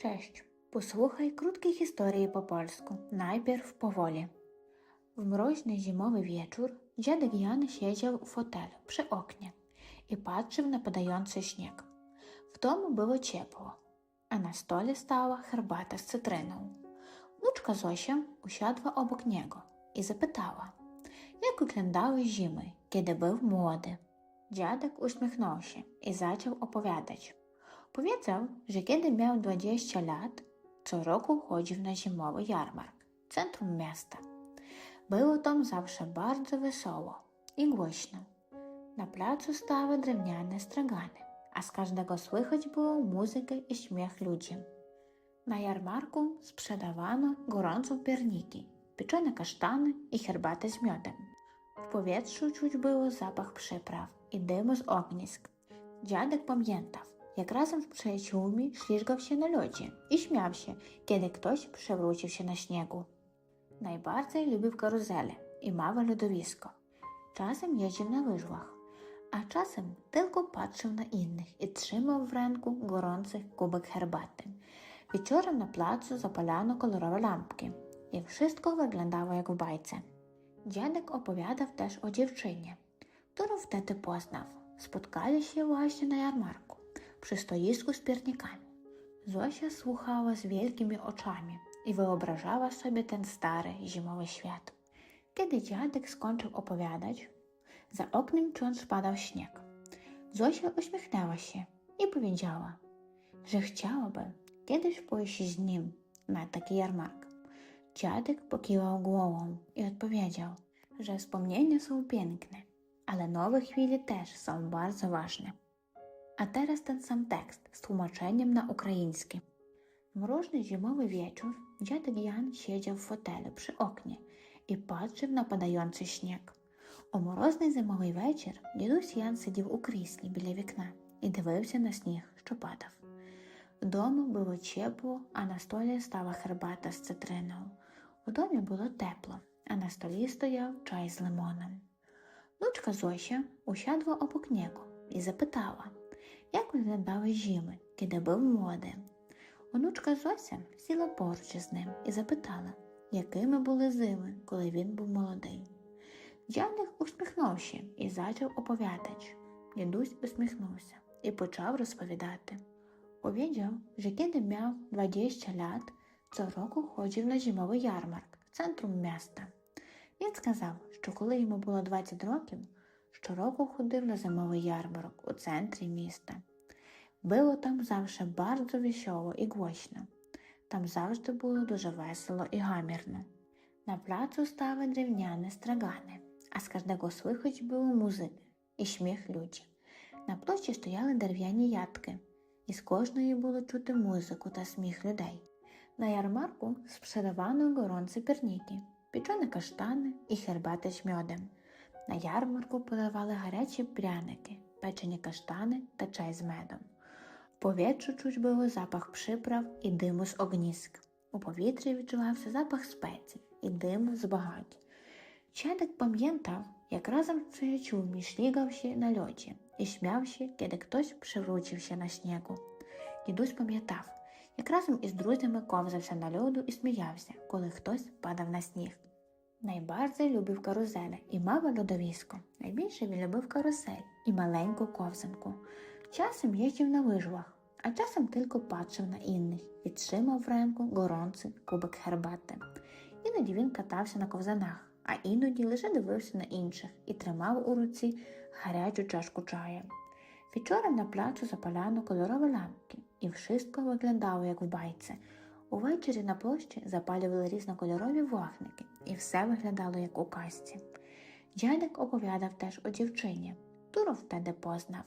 Cześć, posłuchaj krótkiej historii po polsku, najpierw powoli. W mroźny zimowy wieczór dziadek Jan siedział w fotelu przy oknie i patrzył na padający śnieg. W domu było ciepło, a na stole stała herbata z cytryną. Wnuczka Zosia usiadła obok niego i zapytała, jak wyglądały zimy, kiedy był młody. Dziadek uśmiechnął się i zaczął opowiadać. Powiedział, że kiedy miał 20 lat, co roku chodził na zimowy jarmark centrum miasta. Było tam zawsze bardzo wesoło i głośno. Na placu stały drewniane stragany, a z każdego słychać było muzykę i śmiech ludzi. Na jarmarku sprzedawano gorące pierniki, pieczone kasztany i herbatę z miodem. W powietrzu czuć było zapach przypraw i dymu z ognisk. Dziadek pamiętał, jak razem z przyjaciółmi ślizgał się na lodzie i śmiał się, kiedy ktoś przewrócił się na śniegu. Najbardziej lubił karuzelę i małe lodowisko. Czasem jeździł na łyżwach, a czasem tylko patrzył na innych i trzymał w ręku gorący kubek herbaty. Wieczorem na placu zapalano kolorowe lampki i wszystko wyglądało jak w bajce. Dziadek opowiadał też o dziewczynie, którą wtedy poznał. Spotkali się właśnie na jarmarku, przy stoisku z piernikami. Zosia słuchała z wielkimi oczami i wyobrażała sobie ten stary, zimowy świat. Kiedy dziadek skończył opowiadać, za oknem wciąż spadał śnieg. Zosia uśmiechnęła się i powiedziała, że chciałaby kiedyś pójść z nim na taki jarmark. Dziadek pokiwał głową i odpowiedział, że wspomnienia są piękne, ale nowe chwile też są bardzo ważne. A teraz ten sam tekst z tłumaczeniem na ukraiński. W mroźny zimowy wieczór dziadek Jan siedział w fotelu przy oknie i patrzył na padający śnieg. У морозний зимовий вечір дідусь Ян сидів у кріслі біля вікна і дивився на сніг, що падав. Вдома було тепло, а на столі стала хербата з цитриною. У домі було тепло, а на столі стояв чай з лимоном. Внучка Зося усядла обок і запитала, як виглядали зими, коли був молодим. Онучка Зося сіла поруч із ним і запитала, якими були зими, коли він був молодий. Дядик усміхнувся і почав оповідати. Дідусь усміхнувся і почав розповідати. Powiedział, że kiedy miał 20 lat, co roku chodził na zimowy jarmark centrum miasta. Він сказав, що коли йому було 20 років, щороку ходив на зимовий ярмарок у центрі міста. Було там завжди bardzo весело і гучно. Там завжди було дуже весело і гамірно. На плацу стали древняні страгани, а з кожного słychać було музики і сміх ludzi. На площі стояли дерев'яні ядки, і з кожної було чути музику та сміх людей. На ярмарку спrzedawano gorące pierniki, pieczone kasztany і herbatę з мьодем. На ярмарку подавали гарячі пряники, печені каштани та чай з медом. В повітрю чуть було запах приправ і диму з огніsk. У повітрі відчувався запах спецій і диму з багать. Чадик пам'ятав, як разом з приячуми шлігався на льоді і сміявся, коли хтось przewrócił на снігу. Дідусь пам'ятав, як разом із друзями ковзався на льоду і сміявся, коли хтось падав на сніг. Найбарзий любив карузеля і мав льодовісько. Найбільше він любив карусель і маленьку ковзанку. Часом їздив на вижвах, а часом тільки пачив на інних і тримав в ранку горонций кубик гербати. Іноді він катався на ковзанах, а іноді лише дивився на інших і тримав у руці гарячу чашку чаю. Вечором на плацу запаляно кольорові лампки, і wszystko виглядало, як в байці. Увечері на площі запалювали різнокольорові вогники, і все виглядало, як у казці. Дядик оповідав теж о дівчині, Туров втеди познав.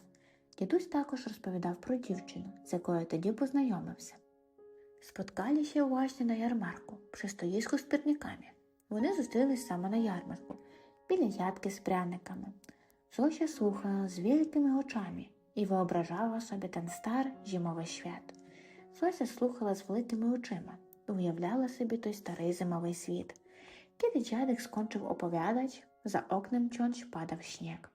Дідусь також розповідав про дівчину, з якою тоді познайомився. Споткалися власне на ярмарку, при стоїску з пірниками. Вони зустрілись саме на ярмарку, біля ядки з пряниками. Зося слухала з великими очами і вyobrażała собі ten стар зимовий свят. Зося слухала з великими очима і уявляла собі той старий зимовий світ. Kiedy dziadek skończył opowiadać, za oknem wciąż padał śnieg.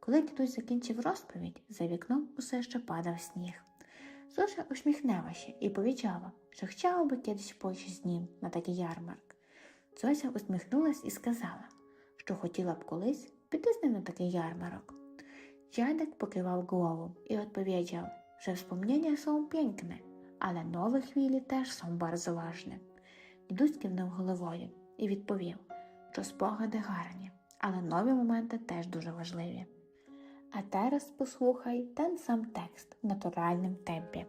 Коли дідусь закінчив розповідь, за вікном усе ще падав сніг. Зося усміхнулася і powiedziała, що chciała би кудись пойти з ним на такий ярмарк. Зося усміхнулась і сказала, що хотіла б колись піти з ним на такий ярмарок. Dziadek покивав głową і відповідав, що wspomnienia są piękne, але нові хвилі теж ważne. Дідусь кивнув головою і відповів, що спогади гарні, але нові моменти теж дуже важливі. А teraz послухай naturalnym tempie.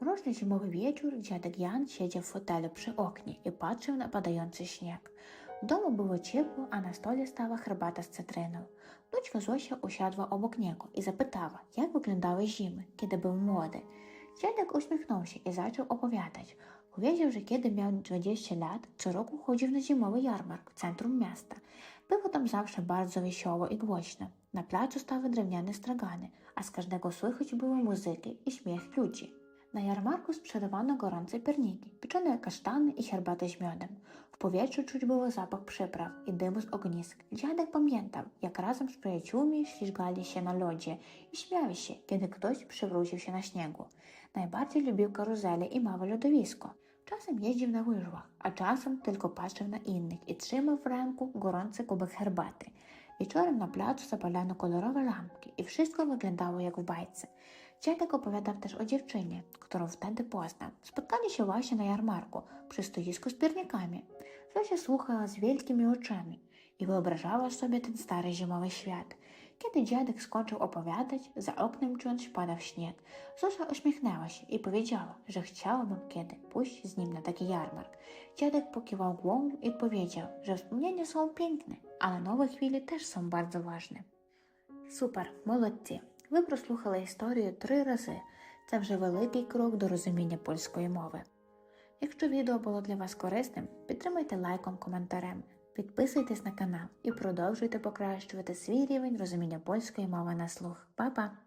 Mroczny zimowy wieczór dziadek Jan siedział w fotelu przy oknie i patrzył na padający śnieg. W domu było ciepło, a na stole stała herbata z cytryną. Wnuczka Zosia usiadła obok niego i zapytała, jak wyglądały zimy, kiedy był młody. Dziadek uśmiechnął się i zaczął opowiadać. Powiedział, że kiedy miał 20 lat, co roku chodził na zimowy jarmark w centrum miasta. Było tam zawsze bardzo wesoło i głośno. Na placu stały drewniane stragany, a z każdego słychać było muzyki i śmiech ludzi. Na jarmarku sprzedawano gorące pierniki, pieczone kasztany i herbatę z miodem. W powietrzu czuć było zapach przypraw i dymu z ognisk. Dziadek pamiętał, jak razem z przyjaciółmi ślizgali się na lodzie i śmiali się, kiedy ktoś przewrócił się na śniegu. Najbardziej lubił karuzele i małe lodowisko. Czasem jeździł na łyżwach, a czasem tylko patrzył na innych i trzymał w ręku gorący kubek herbaty. Wieczorem na placu zapalano kolorowe lampki i wszystko wyglądało jak w bajce. Dziadek opowiadał też o dziewczynie, którą wtedy poznał. Spotkali się właśnie na jarmarku, przy stoisku z piernikami. Zosia słuchała z wielkimi oczami i wyobrażała sobie ten stary zimowy świat. Kiedy dziadek skończył opowiadać, za oknem wciąż padał śnieg. Zosia uśmiechnęła się i powiedziała, że chciałaby kiedy pójść z nim na taki jarmark. Dziadek pokiwał głową i powiedział, że wspomnienia są piękne, ale nowe chwile też są bardzo ważne. Супер, молодці! Ви прослухали історію три рази. Це вже великий крок до розуміння польської мови. Якщо відео було для вас корисним, підтримайте лайком, коментарем, підписуйтесь на канал і продовжуйте покращувати свій рівень розуміння польської мови на слух. Па-па!